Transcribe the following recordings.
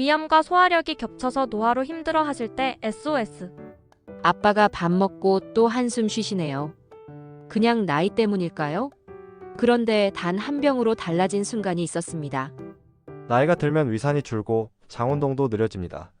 위암과 소화력이 겹쳐서 노화로 힘들어 하실 때 SOS. 아빠가 밥 먹고 또 한숨 쉬시네요. 그냥 나이 때문일까요? 그런데 단 한 병으로 달라진 순간이 있었습니다. 나이가 들면 위산이 줄고 장운동도 느려집니다.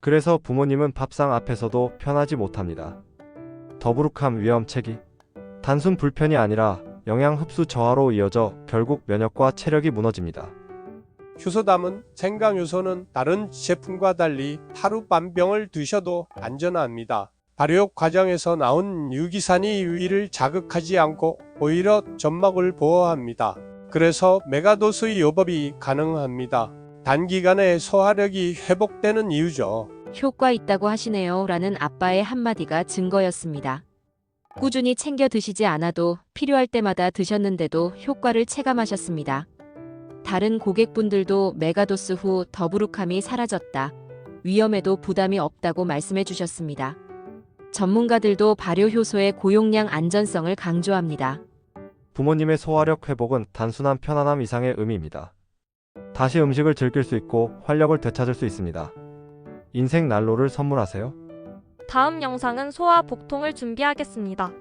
그래서 부모님은 밥상 앞에서도 편하지 못합니다. 더부룩함 위험체기. 단순 불편이 아니라 영양 흡수 저하로 이어져 결국 면역과 체력이 무너집니다. 효소담은 생강효소는 다른 제품과 달리 하루 반 병을 드셔도 안전합니다. 발효 과정에서 나온 유기산이 위를 자극하지 않고 오히려 점막을 보호합니다. 그래서 메가도스 요법이 가능합니다. 단기간에 소화력이 회복되는 이유죠. 효과 있다고 하시네요. 라는 아빠의 한마디가 증거였습니다. 꾸준히 챙겨 드시지 않아도 필요할 때마다 드셨는데도 효과를 체감하셨습니다. 다른 고객분들도 메가도스 후 더부룩함이 사라졌다. 위험에도 부담이 없다고 말씀해 주셨습니다. 전문가들도 발효 효소의 고용량 안전성을 강조합니다. 부모님의 소화력 회복은 단순한 편안함 이상의 의미입니다. 다시 음식을 즐길 수 있고 활력을 되찾을 수 있습니다. 인생 난로를 선물하세요. 다음 영상은 소화 복통을 준비하겠습니다.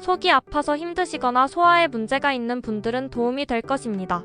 속이 아파서 힘드시거나 소화에 문제가 있는 분들은 도움이 될 것입니다.